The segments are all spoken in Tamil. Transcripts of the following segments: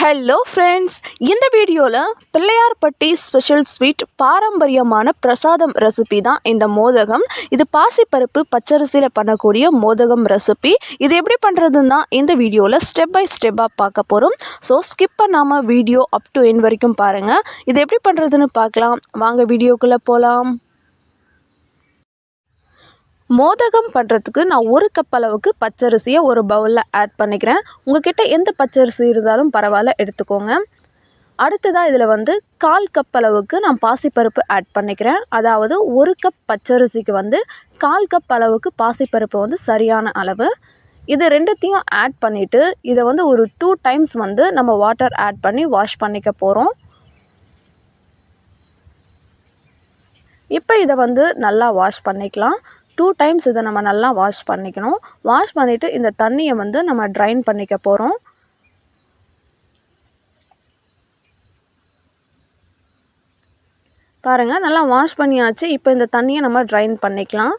ஹலோ ஃப்ரெண்ட்ஸ் இந்த வீடியோவில் பிள்ளையார்பட்டி ஸ்பெஷல் ஸ்வீட் பாரம்பரியமான பிரசாதம் ரெசிபி தான் இந்த மோதகம். இது பாசிப்பருப்பு பச்சரிசியில் பண்ணக்கூடிய மோதகம் ரெசிபி இது எப்படி பண்ணுறதுன்னா இந்த வீடியோவில் ஸ்டெப் பை ஸ்டெப்பாக பார்க்க போகிறோம் ஸோ ஸ்கிப் பண்ணாமல் வீடியோ அப் டு என் வரைக்கும் பாருங்கள் இது எப்படி பண்ணுறதுன்னு பார்க்கலாம். வாங்க வீடியோக்குள்ளே போகலாம் மோதகம் பண்ணுறதுக்கு நான் ஒரு கப் அளவுக்கு பச்சரிசியை ஒரு பவுலில் ஆட் பண்ணிக்கிறேன். உங்ககிட்ட எந்த பச்சரிசி இருந்தாலும் பரவாயில்ல எடுத்துக்கோங்க. அடுத்ததாக இதில் வந்து கால் கப் அளவுக்கு நான் பாசிப்பருப்பு ஆட் பண்ணிக்கிறேன். அதாவது ஒரு கப் பச்சரிசிக்கு வந்து கால் கப் அளவுக்கு பாசிப்பருப்பு வந்து சரியான அளவு. இது ரெண்டுத்தையும் ஆட் பண்ணிவிட்டு இதை வந்து ஒரு டூ டைம்ஸ் வந்து நம்ம வாட்டர் ஆட் பண்ணி வாஷ் பண்ணிக்க போகிறோம் இப்போ இதை வந்து நல்லா வாஷ் பண்ணிக்கலாம். டூ டைம்ஸ் இதை நம்ம நல்லா வாஷ் பண்ணிக்கணும். வாஷ் பண்ணிவிட்டு இந்த தண்ணியை வந்து நம்ம ட்ரைன் பண்ணிக்க போகிறோம் பாருங்கள் நல்லா வாஷ் பண்ணியாச்சு. இப்போ இந்த தண்ணியை நம்ம ட்ரைன் பண்ணிக்கலாம்.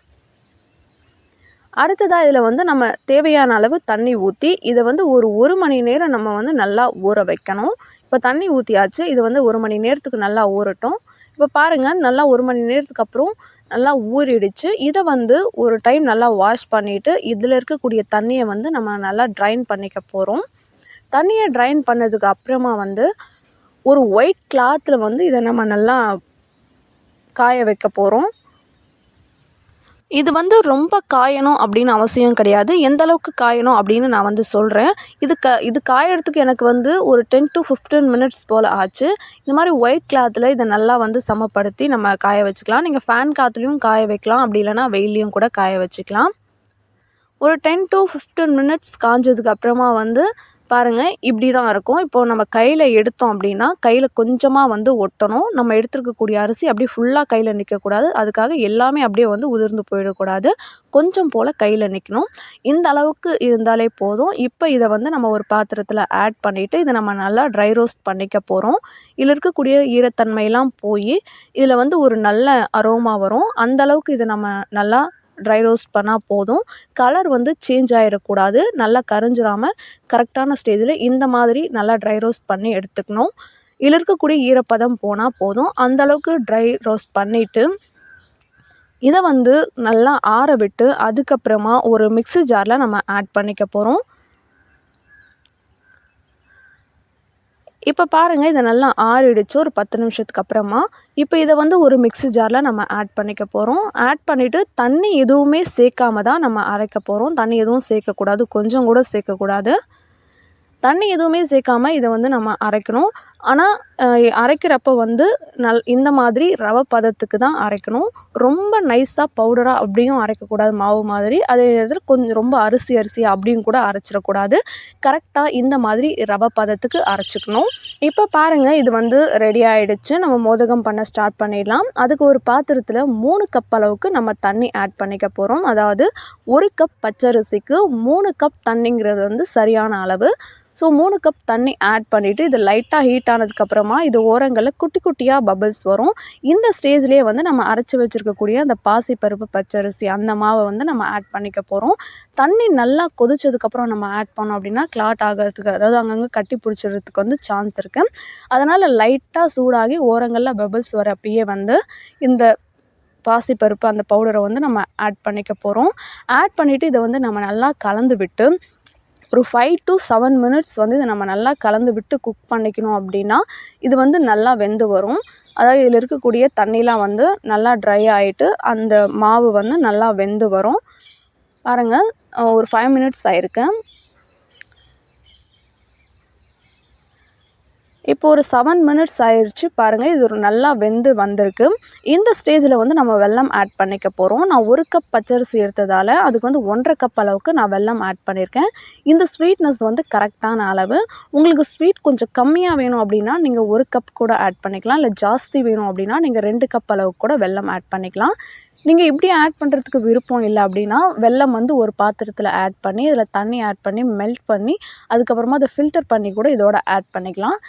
அடுத்ததாக இதில் வந்து நம்ம தேவையான அளவு தண்ணி ஊற்றி இதை வந்து ஒரு ஒரு மணி நேரம் நம்ம வந்து நல்லா ஊற வைக்கணும். இப்போ தண்ணி ஊற்றியாச்சு இது வந்து ஒரு மணி நேரத்துக்கு நல்லா ஊறட்டும். இப்போ பாருங்கள் நல்லா ஒரு மணி நேரத்துக்கு அப்புறம் நல்லா ஊறிடுச்சு. இதை வந்து ஒரு டைம் நல்லா வாஷ் பண்ணிவிட்டு இதில் இருக்கக்கூடிய தண்ணியை வந்து நம்ம நல்லா ட்ரைன் பண்ணிக்க போகிறோம் தண்ணியை ட்ரைன் பண்ணதுக்கு அப்புறமா வந்து ஒரு ஒயிட் கிளாத்தில் வந்து இதை நம்ம நல்லா காய வைக்க போகிறோம் இது வந்து ரொம்ப காயணும் அப்படின்னு அவசியம் கிடையாது. எந்த அளவுக்கு காயணும் அப்படின்னு நான் வந்து சொல்கிறேன் இது க இது காயறதுக்கு எனக்கு வந்து ஒரு டென் டு ஃபிஃப்டீன் மினிட்ஸ் போல் ஆச்சு. இந்த மாதிரி ஒயிட் கிளாத்தில் இதை நல்லா வந்து சமப்படுத்தி நம்ம காய வச்சுக்கலாம். நீங்கள் ஃபேன் காற்றுலையும் காய வைக்கலாம். அப்படி இல்லைனா வெயிலையும் கூட காய வச்சுக்கலாம். ஒரு டென் டு ஃபிஃப்டீன் மினிட்ஸ் காஞ்சதுக்கு அப்புறமா வந்து பாருங்கள் இப்படி தான் இருக்கும். இப்போது நம்ம கையில் எடுத்தோம் அப்படின்னா கையில் கொஞ்சமாக வந்து ஒட்டணும். நம்ம எடுத்துருக்கக்கூடிய அரிசி அப்படியே ஃபுல்லாக கையில் நிற்கக்கூடாது அதுக்காக எல்லாமே அப்படியே வந்து உதிர்ந்து போயிடக்கூடாது. கொஞ்சம் போல் கையில் நிற்கணும் இந்த அளவுக்கு இருந்தாலே போதும். இப்போ இதை வந்து நம்ம ஒரு பாத்திரத்தில் ஆட் பண்ணிவிட்டு இதை நம்ம நல்லா ட்ரை ரோஸ்ட் பண்ணிக்க போகிறோம் இதில் இருக்கக்கூடிய ஈரத்தன்மையெல்லாம் போய் இதில் வந்து ஒரு நல்ல அரோமா வரும். அந்த அளவுக்கு இதை நம்ம நல்லா ட்ரை ரோஸ்ட் பண்ணால் போதும். கலர் வந்து சேஞ்ச் ஆகிடக்கூடாது நல்லா கரைஞ்சிராமல் கரெக்டான ஸ்டேஜில் இந்த மாதிரி நல்லா ட்ரை ரோஸ்ட் பண்ணி எடுத்துக்கணும். இதில் இருக்கக்கூடிய ஈரப்பதம் போனால் போதும். அந்தளவுக்கு ட்ரை ரோஸ்ட் பண்ணிவிட்டு இதை வந்து நல்லா ஆற விட்டு அதுக்கப்புறமா ஒரு மிக்ஸி ஜாரில் நம்ம ஆட் பண்ணிக்க போகிறோம் இப்போ பாருங்கள் இதை நல்லா ஆறிடுச்சு. ஒரு பத்து நிமிஷத்துக்கு அப்புறமா இப்போ இதை வந்து ஒரு மிக்ஸி ஜாரில் நம்ம ஆட் பண்ணிக்க போகிறோம் ஆட் பண்ணிவிட்டு தண்ணி எதுவுமே சேர்க்காம தான் நம்ம அரைக்க போகிறோம் தண்ணி எதுவும் சேர்க்கக்கூடாது கொஞ்சம் கூட சேர்க்கக்கூடாது தண்ணி எதுவுமே சேர்க்காம இதை வந்து நம்ம அரைக்கணும். ஆனால் அரைக்கிறப்போ வந்து நல் இந்த மாதிரி ரவை பதத்துக்கு தான் அரைக்கணும். ரொம்ப நைஸாக பவுடராக அப்படியும் அரைக்கக்கூடாது மாவு மாதிரி. அதே நேரத்தில் கொஞ்சம் ரொம்ப அரிசி அரிசி அப்படியும் கூட அரைச்சிடக்கூடாது. கரெக்டாக இந்த மாதிரி ரவை பதத்துக்கு அரைச்சிக்கணும். இப்போ பாருங்கள் இது வந்து ரெடி ஆகிடுச்சு நம்ம மோதகம் பண்ண ஸ்டார்ட் பண்ணிடலாம். அதுக்கு ஒரு பாத்திரத்தில் மூணு கப் அளவுக்கு நம்ம தண்ணி ஆட் பண்ணிக்க போகிறோம் அதாவது ஒரு கப் பச்சரிசிக்கு மூணு கப் தண்ணிங்கிறது வந்து சரியான அளவு. ஸோ மூணு கப் தண்ணி ஆட் பண்ணிவிட்டு இது லைட்டாக ஹீட் ஆனதுக்கப்புறமா இது ஓரங்களில் குட்டி குட்டியாக பபிள்ஸ் வரும். இந்த ஸ்டேஜ்லேயே வந்து நம்ம அரைச்சி வச்சுருக்கக்கூடிய அந்த பாசிப்பருப்பு பச்சரிசி அந்த மாவை வந்து நம்ம ஆட் பண்ணிக்க போகிறோம் தண்ணி நல்லா கொதிச்சதுக்கப்புறம் நம்ம ஆட் பண்ணோம் அப்படின்னா கிளாட் ஆகிறதுக்கு அதாவது அங்கங்கே கட்டி பிடிச்சிடுறதுக்கு வந்து சான்ஸ் இருக்குது அதனால் லைட்டாக சூடாகி ஓரங்களில் பபிள்ஸ் வரப்பயே வந்து இந்த பாசிப்பருப்பு அந்த பவுடரை வந்து நம்ம ஆட் பண்ணிக்க போகிறோம் ஆட் பண்ணிவிட்டு இதை வந்து நம்ம நல்லா கலந்து விட்டு ஒரு ஃபைவ் டு செவன் மினிட்ஸ் வந்து இதை நம்ம நல்லா கலந்து விட்டு குக் பண்ணிக்கணும் அப்படின்னா இது வந்து நல்லா வெந்து வரும். அதாவது இதில் இருக்கக்கூடிய தண்ணிலாம் வந்து நல்லா ட்ரை ஆகிட்டு அந்த மாவு வந்து நல்லா வெந்து வரும். பாருங்கள் ஒரு ஃபைவ் மினிட்ஸ் ஆயிருக்கு. இப்போ ஒரு செவன் மினிட்ஸ் ஆயிடுச்சு பாருங்கள் இது ஒரு நல்லா வெந்து வந்திருக்கு. இந்த ஸ்டேஜில் வந்து நம்ம வெல்லம் ஆட் பண்ணிக்க போகிறோம் நான் ஒரு கப் பச்சரிசி எடுத்ததால் அதுக்கு வந்து ஒன்றரை கப் அளவுக்கு நான் வெல்லம் ஆட் பண்ணியிருக்கேன் இந்த ஸ்வீட்னஸ் வந்து கரெக்டான அளவு. உங்களுக்கு ஸ்வீட் கொஞ்சம் கம்மியாக வேணும் அப்படின்னா நீங்கள் ஒரு கப் கூட ஆட் பண்ணிக்கலாம். இல்லை ஜாஸ்தி வேணும் அப்படின்னா நீங்கள் ரெண்டு கப் அளவுக்கு கூட வெல்லம் ஆட் பண்ணிக்கலாம். நீங்கள் இப்படி ஆட் பண்ணுறதுக்கு விருப்பம் இல்லை அப்படின்னா வெல்லம் வந்து ஒரு பாத்திரத்தில் ஆட் பண்ணி இதில் தண்ணி ஆட் பண்ணி மெல்ட் பண்ணி அதுக்கப்புறமா அதை ஃபில்டர் பண்ணி கூட இதோட ஆட் பண்ணிக்கலாம்.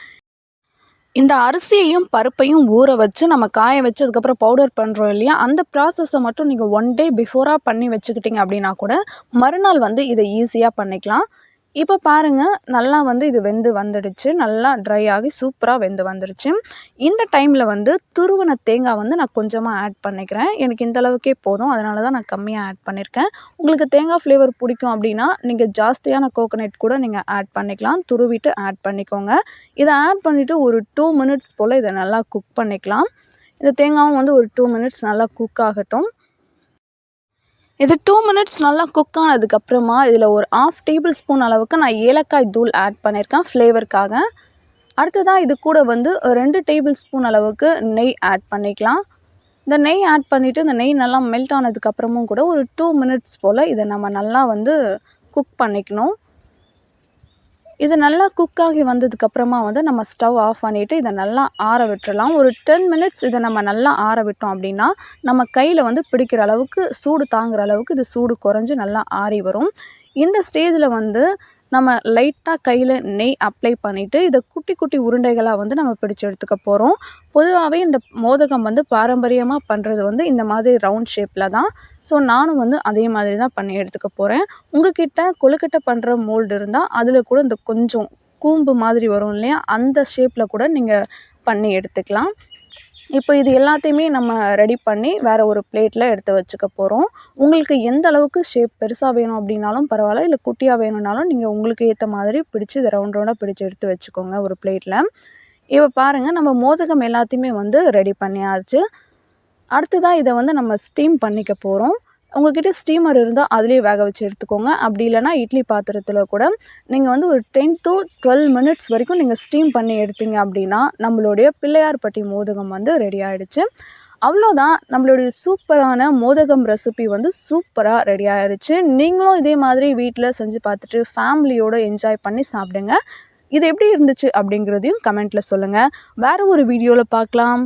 இந்த அரிசியையும் பருப்பையும் ஊற வச்சு நம்ம காய வச்சு அதுக்கப்புறம் பவுடர் பண்ணுறோம் இல்லையா? அந்த ப்ராசஸை மட்டும் நீங்கள் ஒன் டே பிஃபோராக பண்ணி வச்சுக்கிட்டிங்க அப்படின்னா கூட மறுநாள் வந்து இதை ஈஸியாக பண்ணிக்கலாம். இப்போ பாருங்கள் நல்லா வந்து இது வெந்து வந்துடுச்சு. நல்லா ட்ரை ஆகி சூப்பராக வெந்து வந்துடுச்சு. இந்த டைமில் வந்து துருவன தேங்காய் வந்து நான் கொஞ்சமாக ஆட் பண்ணிக்கிறேன். எனக்கு இந்த அளவுக்கே போதும். அதனால தான் நான் கம்மியாக ஆட் பண்ணியிருக்கேன் உங்களுக்கு தேங்காய் ஃப்ளேவர் பிடிக்கும் அப்படின்னா நீங்கள் ஜாஸ்தியான கோகோனட் கூட நீங்கள் ஆட் பண்ணிக்கலாம். துருவிட்டு ஆட் பண்ணிக்கோங்க. இதை ஆட் பண்ணிவிட்டு ஒரு டூ மினிட்ஸ் போல் இதை நல்லா குக் பண்ணிக்கலாம். இந்த தேங்காயும் வந்து ஒரு டூ மினிட்ஸ் நல்லா குக் ஆகட்டும். இது டூ மினிட்ஸ் நல்லா குக் ஆனதுக்கப்புறமா இதில் ஒரு ஆஃப் டேபிள் ஸ்பூன் அளவுக்கு நான் ஏலக்காய் தூள் ஆட் பண்ணியிருக்கேன் ஃப்ளேவருக்காக அடுத்ததாக இது கூட வந்து ரெண்டு டேபிள் ஸ்பூன் அளவுக்கு நெய் ஆட் பண்ணிக்கலாம். இந்த நெய் ஆட் பண்ணிவிட்டு இந்த நெய் நல்லா மெல்ட் ஆனதுக்கப்புறமும் கூட ஒரு டூ மினிட்ஸ் போல் இதை நம்ம நல்லா வந்து குக் பண்ணிக்கணும். இது நல்லா குக் ஆகி வந்ததுக்கப்புறமா வந்து நம்ம ஸ்டவ் ஆஃப் பண்ணிவிட்டு இதை நல்லா ஆற விட்டுறலாம். ஒரு டென் மினிட்ஸ் இதை நம்ம நல்லா ஆற விட்டோம் அப்படின்னா நம்ம கையில் வந்து பிடிக்கிற அளவுக்கு சூடு தாங்குற அளவுக்கு இது சூடு குறைஞ்சி நல்லா ஆறி வரும். இந்த ஸ்டேஜில் வந்து நம்ம லைட்டாக கையில் நெய் அப்ளை பண்ணிவிட்டு இதை குட்டி குட்டி உருண்டைகளாக வந்து நம்ம பிடிச்சு எடுத்துக்க போகிறோம் பொதுவாகவே இந்த மோதகம் வந்து பாரம்பரியமாக பண்ணுறது வந்து இந்த மாதிரி ரவுண்ட் ஷேப்பில் தான். ஸோ நானும் வந்து அதே மாதிரி தான் பண்ணி எடுத்துக்க போகிறேன் உங்ககிட்ட கொழுக்கட்டை பண்ணுற மோல்டு இருந்தால் அதில் கூட இந்த கொஞ்சம் கூம்பு மாதிரி வரும் இல்லையா? அந்த ஷேப்பில் கூட நீங்கள் பண்ணி எடுத்துக்கலாம். இப்போ இது எல்லாத்தையுமே நம்ம ரெடி பண்ணி வேறு ஒரு பிளேட்டில் எடுத்து வச்சுக்க போகிறோம் உங்களுக்கு எந்த அளவுக்கு ஷேப் பெருசாக வேணும் அப்படின்னாலும் பரவாயில்ல. இல்லை குட்டியாக வேணும்னாலும் நீங்கள் உங்களுக்கு ஏற்ற மாதிரி பிடிச்சி இதை ரவுண்ட் ரவுண்டாக பிடிச்சி எடுத்து வச்சுக்கோங்க ஒரு பிளேட்டில் இப்போ பாருங்கள் நம்ம மோதகம் எல்லாத்தையுமே வந்து ரெடி பண்ணியாச்சு. அடுத்ததாக இதை வந்து நம்ம ஸ்டீம் பண்ணிக்க போகிறோம் உங்ககிட்ட ஸ்டீமர் இருந்தால் அதுலேயே வேக வச்சு எடுத்துக்கோங்க. அப்படி இல்லைனா இட்லி பாத்திரத்தில் கூட நீங்கள் வந்து ஒரு டென் டு டுவெல் மினிட்ஸ் வரைக்கும் நீங்கள் ஸ்டீம் பண்ணி எடுத்தீங்க அப்படின்னா நம்மளுடைய பிள்ளையார்பட்டி மோதகம் வந்து ரெடி ஆகிடுச்சு அவ்வளோதான் நம்மளுடைய சூப்பரான மோதகம் ரெசிபி வந்து சூப்பராக ரெடி ஆயிடுச்சு நீங்களும் இதே மாதிரி வீட்டில் செஞ்சு பார்த்துட்டு ஃபேமிலியோடு என்ஜாய் பண்ணி சாப்பிடுங்க. இது எப்படி இருந்துச்சு அப்படிங்கிறதையும் கமெண்ட்டில் சொல்லுங்கள் வேறு ஒரு வீடியோவில் பார்க்கலாம்.